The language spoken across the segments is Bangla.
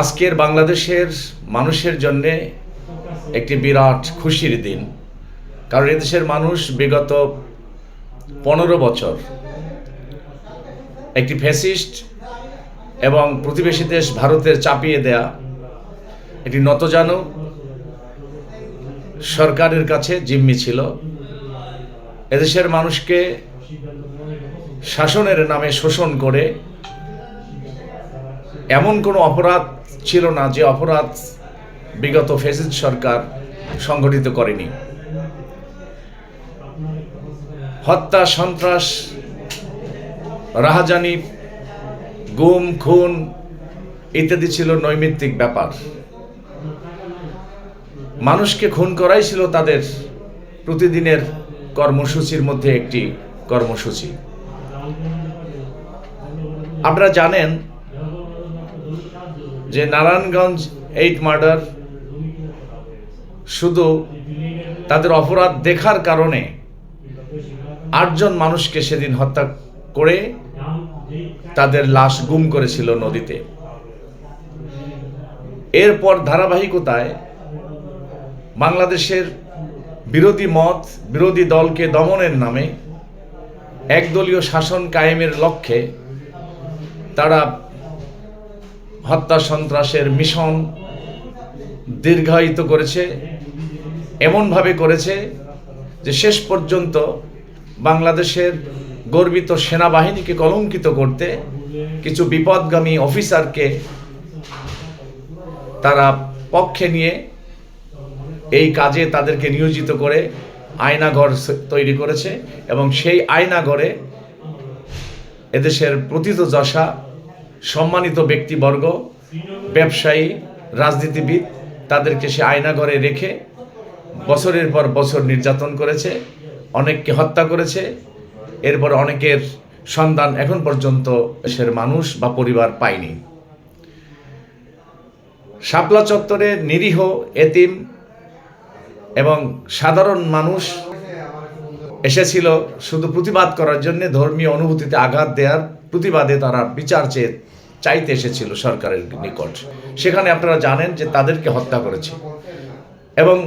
আজকের বাংলাদেশের মানুষের জন্য একটি বিরাট খুশির দিন। কারণ এদেশের মানুষ বিগত পনেরো বছর একটি ফ্যাসিস্ট এবং প্রতিবেশী দেশ ভারতের চাপিয়ে দেয়া একটি নতজানু সরকারের কাছে জিম্মি ছিল। এদেশের মানুষকে শাসনের নামে শোষণ করে এমন কোনো অপরাধ ছিল না যে অপরাধ বিগত ফেসিস্ট সরকার সংগঠিত করেনি। হত্যা, সন্ত্রাস, রাহাজানি, গুম, খুন ইত্যাদি ছিল নৈমিত্তিক ব্যাপার। মানুষকে খুন করাই ছিল তাদের প্রতিদিনের কর্মসূচির মধ্যে একটি কর্মসূচি। আপনারা জানেন যে নারায়ণগঞ্জ এইট মার্ডার শুধু তাদের অপরাধ দেখার কারণে আটজন মানুষকে সেদিন হত্যা করে তাদের লাশ গুম করেছিল নদীতে। এরপর ধারাবাহিকতায় বাংলাদেশের বিরোধী মত, বিরোধী দলকে দমনের নামে একদলীয় শাসন কায়েমের লক্ষ্যে তারা হত্যা সন্ত্রাসের মিশন দীর্ঘায়িত করেছে, এমনভাবে করেছে যে শেষ পর্যন্ত বাংলাদেশের গর্বিত সেনাবাহিনীকে কলঙ্কিত করতে কিছু বিপদগামী অফিসারকে তারা পক্ষে নিয়ে এই কাজে তাদেরকে নিয়োজিত করে আয়নাঘর তৈরি করেছে এবং সেই আয়নাঘরে এদেশের প্রথিতযশা সম্মানিত ব্যক্তিবর্গ, ব্যবসায়ী, রাজনীতিবিদ, তাদেরকে সে আয়নাঘরে রেখে বছরের পর বছর নির্যাতন করেছে, অনেককে হত্যা করেছে, এরপর অনেকের সন্ধান এখন পর্যন্ত দেশের মানুষ বা পরিবার পায়নি। শাপলা চত্বরে নিরীহ, এতিম এবং সাধারণ মানুষ এসেছিল শুধু প্রতিবাদ করার জন্য ধর্মীয় অনুভূতিতে আঘাত দেওয়ার প্রতিবাদে তারা বিচার চেয়ে চাইতে এসেছিল সরকারের নিকট। সেখানে আপনারা জানেন যে তাদেরকে হত্যা করেছে এবং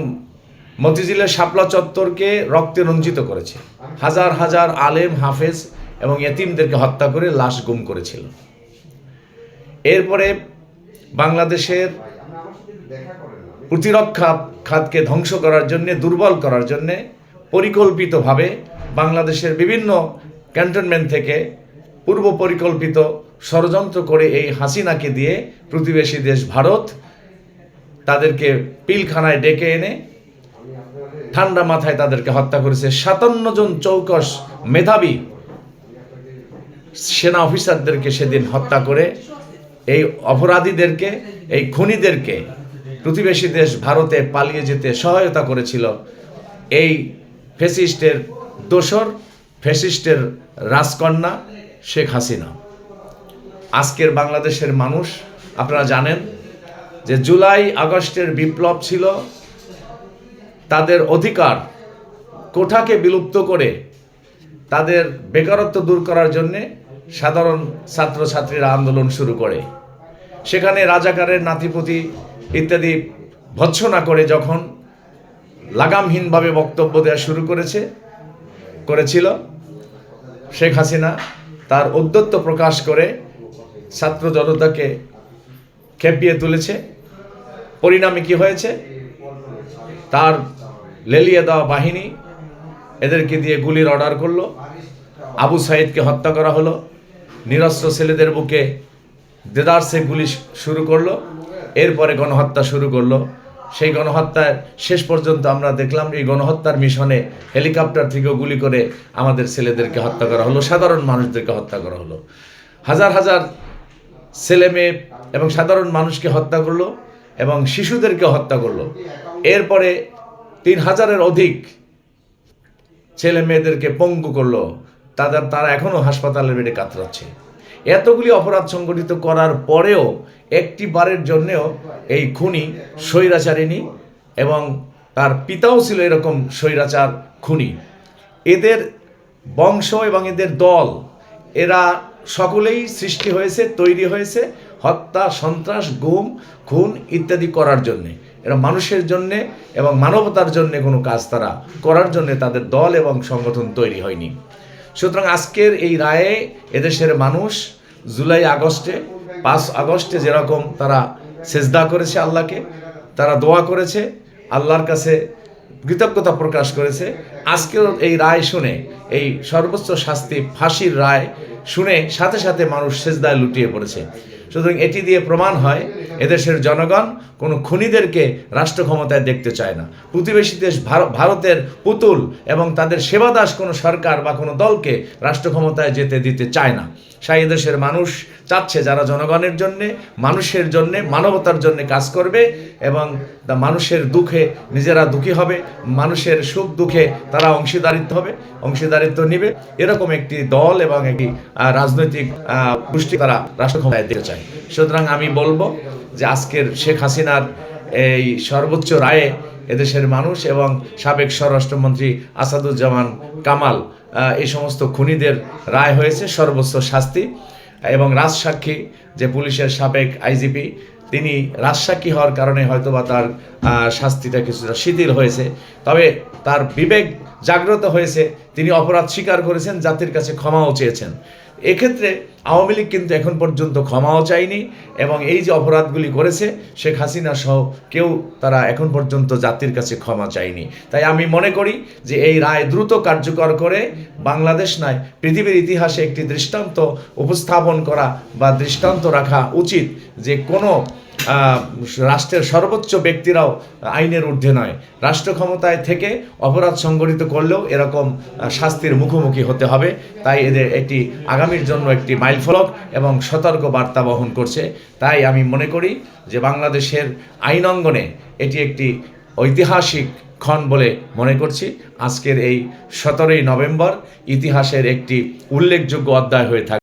মতিঝিলের শাপলা চত্বরকে রক্তে রঞ্জিত করেছে। হাজার হাজার আলেম, হাফেজ এবং এতিমদেরকে হত্যা করে লাশ গুম করেছিল। এরপরে বাংলাদেশের প্রতিরক্ষা খাতকে ধ্বংস করার জন্য, দুর্বল করার জন্য পরিকল্পিতভাবে বাংলাদেশের বিভিন্ন ক্যান্টনমেন্ট থেকে পূর্ব পরিকল্পিত ষড়যন্ত্র করে এই হাসিনাকে দিয়ে প্রতিবেশী দেশ ভারত তাদেরকে পিলখানায় ডেকে এনে ঠান্ডা মাথায় তাদেরকে হত্যা করেছে। সাতান্ন জন চৌকস মেধাবী সেনা অফিসারদেরকে সেদিন হত্যা করে, এই অপরাধীদেরকে, এই খুনিদেরকে প্রতিবেশী দেশ ভারতে পালিয়ে যেতে সহায়তা করেছিল। এই ফেসিস্টের দোসর ফেসিস্টের রাজকন্যা শেখ হাসিনা। আজকের বাংলাদেশের মানুষ, আপনারা জানেন যে জুলাই আগস্টের বিপ্লব ছিল, তাদের অধিকার কোঠাকে বিলুপ্ত করে তাদের বেকারত্ব দূর করার জন্যে সাধারণ ছাত্রছাত্রীরা আন্দোলন শুরু করে। সেখানে রাজাকারের নাতিপতি ইত্যাদি ভৎসনা করে যখন লাগামহীনভাবে বক্তব্য দেওয়া শুরু করেছে, করেছিল, শেখ হাসিনা তার ঔদ্ধত্য প্রকাশ করে ছাত্র জনতাকে খেপিয়ে তুলেছে। পরিণামে কি হয়েছে? তার লেলিয়ে দেওয়া বাহিনী এদেরকে দিয়ে গুলির অর্ডার করল। আবু সাইদকে হত্যা করা হলো। নিরস্ত্র ছেলেদের বুকে দেদারসে গুলি শুরু করল। এরপরে গণহত্যা শুরু করল। সেই গণহত্যার শেষ পর্যন্ত আমরা দেখলাম, এই গণহত্যার মিশনে হেলিকপ্টার থেকে গুলি করে আমাদের ছেলেদেরকে হত্যা করা হলো, সাধারণ মানুষদেরকে হত্যা করা হলো। হাজার হাজার ছেলে মেয়ে এবং সাধারণ মানুষকে হত্যা করল এবং শিশুদেরকে হত্যা করল। এরপরে তিন হাজারের অধিক ছেলে মেয়েদেরকে পঙ্গু করল। তাদের, তারা এখনও হাসপাতালের বেডে কাতরাচ্ছে। এতগুলি অপরাধ সংগঠিত করার পরেও একটি বারের জন্যেও এই খুনি স্বৈরাচারিণী এবং তার পিতাও ছিল এরকম স্বৈরাচার খুনি। এদের বংশ এবং এদের দল, এরা সকলেই সৃষ্টি হয়েছে, তৈরি হয়েছে, হত্যা, সন্ত্রাস, গুম, খুন ইত্যাদি করার জন্যে। এরা মানুষের জন্যে এবং মানবতার জন্যে কোনো কাজ তারা করার জন্যে তাদের দল এবং সংগঠন তৈরি হয়নি। সুতরাং আজকের এই রায়ে এদেশের মানুষ জুলাই আগস্টে, পাঁচ আগস্টে যেরকম তারা সেজদা করেছে আল্লাহকে, তারা দোয়া করেছে, আল্লাহর কাছে কৃতজ্ঞতা প্রকাশ করেছে আজকেও এই রায় শুনে, এই সর্বোচ্চ শাস্তি ফাঁসির রায় শুনে সাথে সাথে মানুষ সেজদায় লুটিয়ে পড়েছে। সুতরাং এটি দিয়ে প্রমাণ হয়, এদেশের জনগণ কোনো খুনিদেরকে রাষ্ট্র ক্ষমতায় দেখতে চায় না। প্রতিবেশী দেশ ভার- ভারতের পুতুল এবং তাদের সেবাদাস কোনো সরকার বা কোনো দলকে রাষ্ট্র ক্ষমতায় যেতে দিতে চায় না। সাই দেশের মানুষ চাচ্ছে যারা জনগণের জন্যে, মানুষের জন্যে, মানবতার জন্যে কাজ করবে এবং মানুষের দুঃখে নিজেরা দুঃখী হবে, মানুষের সুখ দুঃখে তারা অংশীদারিত্ব হবে, অংশীদারিত্ব নিবে। এরকম একটি দল এবং একটি রাজনৈতিক গোষ্ঠী তারা রাষ্ট্র ক্ষমতায় দিতে চায়। সুতরাং আমি বলব যে আজকের শেখ হাসিনার এই সর্বোচ্চ রায়ে এদেশের মানুষ এবং সাবেক স্বরাষ্ট্রমন্ত্রী আসাদুজ্জামান কামাল এই সমস্ত খুনিদের রায় হয়েছে সর্বোচ্চ শাস্তি। এবং রাজসাক্ষী যে পুলিশের সাবেক আইজিপি তিনি রাজসাক্ষী হওয়ার কারণে হয়তোবা তার আহ, শাস্তিটা কিছুটা শিথিল হয়েছে। তবে তার বিবেক জাগ্রত হয়েছে। তিনি অপরাধ স্বীকার করেছেন জাতির কাছে ক্ষমাও চেয়েছেন। এক্ষেত্রে আওয়ামী লীগ কিন্তু এখন পর্যন্ত ক্ষমাও চায়নি এবং এই যে অপরাধগুলি করেছে, শেখ হাসিনা সহ কেউ তারা এখন পর্যন্ত জাতির কাছে ক্ষমা চায়নি। তাই আমি মনে করি যে এই রায় দ্রুত কার্যকর করে বাংলাদেশ নয়, পৃথিবীর ইতিহাসে একটি দৃষ্টান্ত উপস্থাপন করা বা দৃষ্টান্ত রাখা উচিত যে কোনো রাষ্ট্রের সর্বোচ্চ ব্যক্তিরাও আইনের ঊর্ধ্বে নয়। রাষ্ট্র ক্ষমতায় থেকে অপরাধ সংগঠিত করলেও এরকম শাস্তির মুখোমুখি হতে হবে। তাই এদের এটি আগামীর জন্য একটি মাইলফলক এবং সতর্ক বার্তা বহন করছে। তাই আমি মনে করি যে বাংলাদেশের আইন অঙ্গনে এটি একটি ঐতিহাসিক ক্ষণ বলে মনে করছি। আজকের এই সতেরোই নভেম্বর ইতিহাসের একটি উল্লেখযোগ্য অধ্যায় হয়ে থাকবে